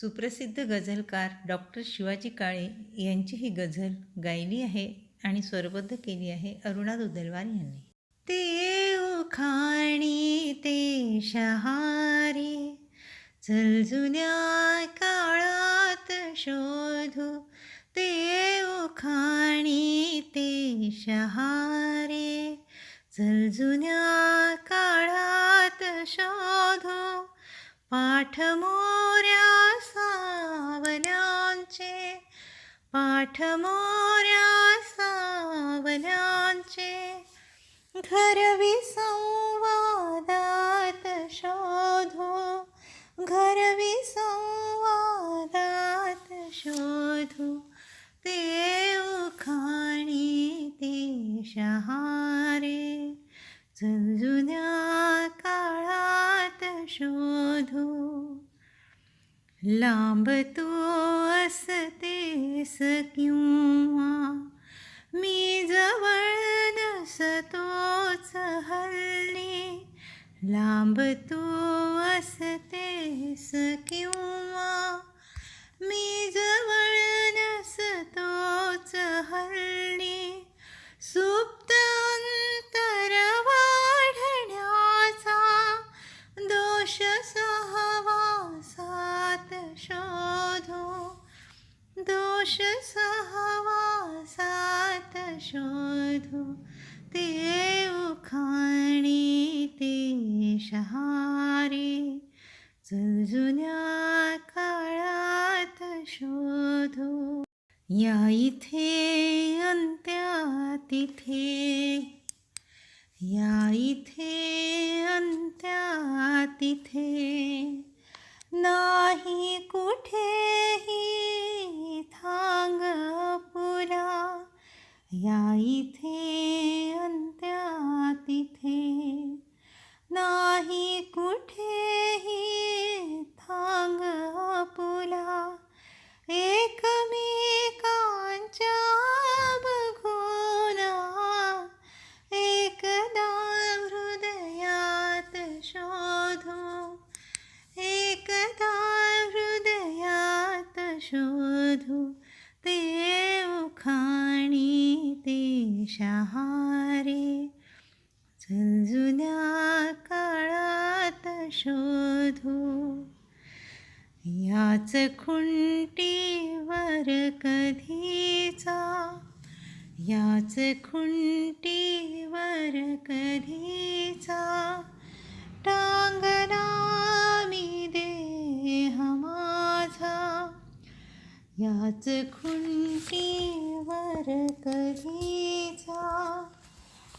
सुप्रसिद्ध गझलकार डॉक्टर शिवाजी काळे यांची ही गझल गायली आहे आणि स्वरबद्ध केली आहे अरुणा दुदलवार यांनी. ते उखाणी ते शहारे चल जुन्या काळात शोधू. ते उखाणी ते शहारे चल जुन्या पाठ मोऱ्या सावल्यांचे पाठ मोऱ्या सावल्यांचे घरवी संवादात शोधू घरवी संवादात शोधू ते उखाणी ते शहारे चल जुन्या शोधू. लांब तो असतेस किंवा मी जवळ नसतोच हल्ली. लांब तो असतेस किंवा मी जवळ नसतोच हल्ली. सुप्त दोष सहवासात शोधू ते उखाणी ते शहारी चल जुन्या काळात शोधू या इथे अंत्या तिथे या इथे अंत्या तिथे नाही कुठे शोधू. ते उखाणी ते शहारे. जुन्या काळात शोधू. याच खुंटीवर कधीचा? याच खुंटीवर कधीचा? टांगना मी याच खुंटीवर कधीचा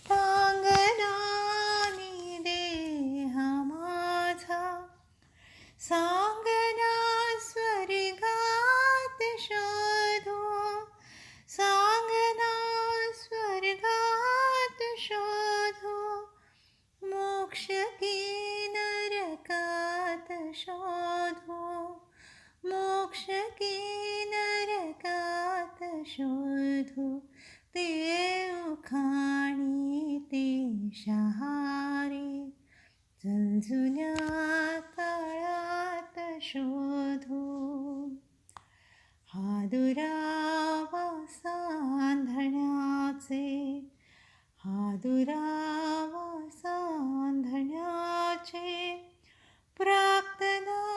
टांग जुन्या काळात शोधू. हा दुरावा सांधण्याचे हा दुरावा सांधण्याचे प्राक्तनाला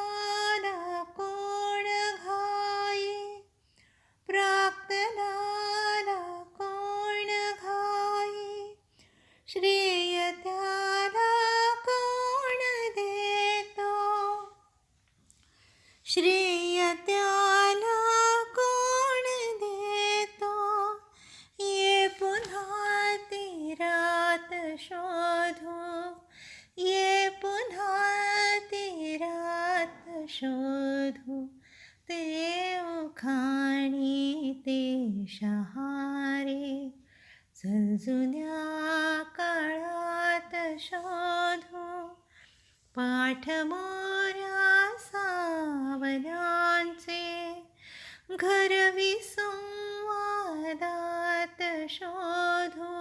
श्रेय त्याला कोण देतो? ये पुन्हा तीरात शोधू. ये पुन्हा तीरात शोधू. ते उखाणी ते शहारे. चल जुन्या काळात शोधू. पाठ पदांचे घरवी विसंवादात शोधो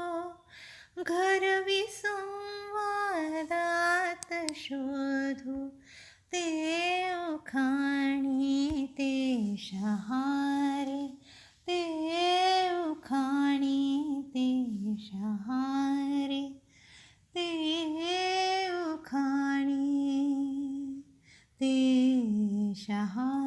घरवी विसंवादात शोधो ते उखाणी ते शहारे ते उखाणी ते शहारे ते उखाणी ते 下哈。